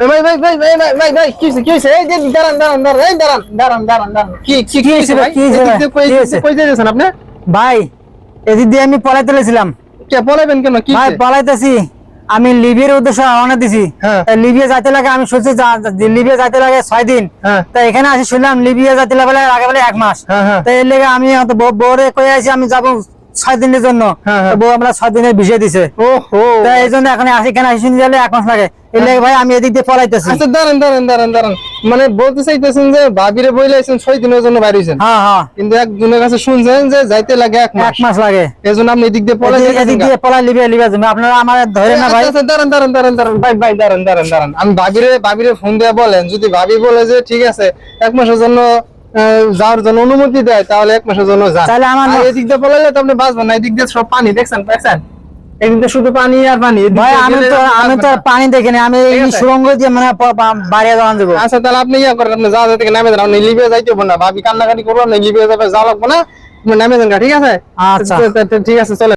ভাই ভাই ভাই ভাই ভাই ভাই ভাই কি কি হইছে? এই যে দাঁড়ান দাঁড়ান দাঁড়ান এই দাঁড়ান দাঁড়ান দাঁড়ান দাঁড়ান। কি কি কি হইছে ভাই? কি হইছে কই- যাইতেছেন আপনি? ভাই এদিক দিয়ে আমি পলাই তুলেছিলাম। কে পলাইবেন কেন? কি ভাই পলাইতেছি। আমি লিবিয়ার উদ্দেশ্যে রওনা দিছি। হ্যাঁ। লিবিয়া যাইতে লাগে আমি শুনছি লিবিয়া যাইতে লাগে ছয় দিন। হ্যাঁ। তা এখানে আসি শুনলাম লিবিয়া যাইতে লাগে আগে বলে এক মাস। হ্যাঁ হ্যাঁ। এর লেগে আমি বউরে কয়ে আছি আমি যাব ছয় দিনের জন্য। হ্যাঁ, হ্যাঁ। বউ আমরা ছয় দিনের বিষয় দিছে। এই জন্য এখন আসি এখানে আসি গেলে এক মাস লাগে। ভাই আমি এদিক দিয়ে পলাইতেছি। আচ্ছা দাঁড়ান দাঁড়ান দাঁড়ান দাঁড়ান। মানে বলতে চাইতেছেন যে ভাবিরে বইলাইছেন ছয় দিনের জন্য বাইরে হইছেন। হ্যাঁ হ্যাঁ। কিন্তু একজনের কাছে শুনছেন যে যাইতে লাগে এক মাস। এক মাস লাগে। আপনি এদিক দিয়ে পলাই এদিক- এদিক দিয়ে পলাই লিবিয়া জমি আপনারা আমার ধরে না ভাই। আচ্ছা, আচ্ছা, দাঁড়ান দাঁড়ান দাঁড়ান দাঁড়ান। ভাই ভাই দাঁড়ান দাঁড়ান দাঁড়ান। আমি ভাবিরে ভাবিরে ফোন দিয়ে বলেন যদি ভাবি বলে যে ঠিক আছে এক মাসের জন্য যাওয়ার জন্য অনুমতি দেয় তাহলে এক মাসের জন্য যান। তাহলে আমার এদিক দিয়ে পলাইলে তো আপনি বাঁচবেন না এদিক দিয়ে সব পানি দেখছেন এদিক শুধু পানি আর পানি ভাই আমি তো আমি তো পানি দেখিনি আমি এই ঠিক আছে। সুরঙ্গ দিয়ে মানে আচ্ছা তাহলে আপনি ইয়া করেন আপনি যাওয়া থেকে নামে লিবিয়া যাইতে হব না। ভাবি কান্নাকাটি করব আপনি লিবিয়া যাবে যাওয়া লাগবো না নামে ঠিক আছে? আচ্ছা। ঠিক আছে চলে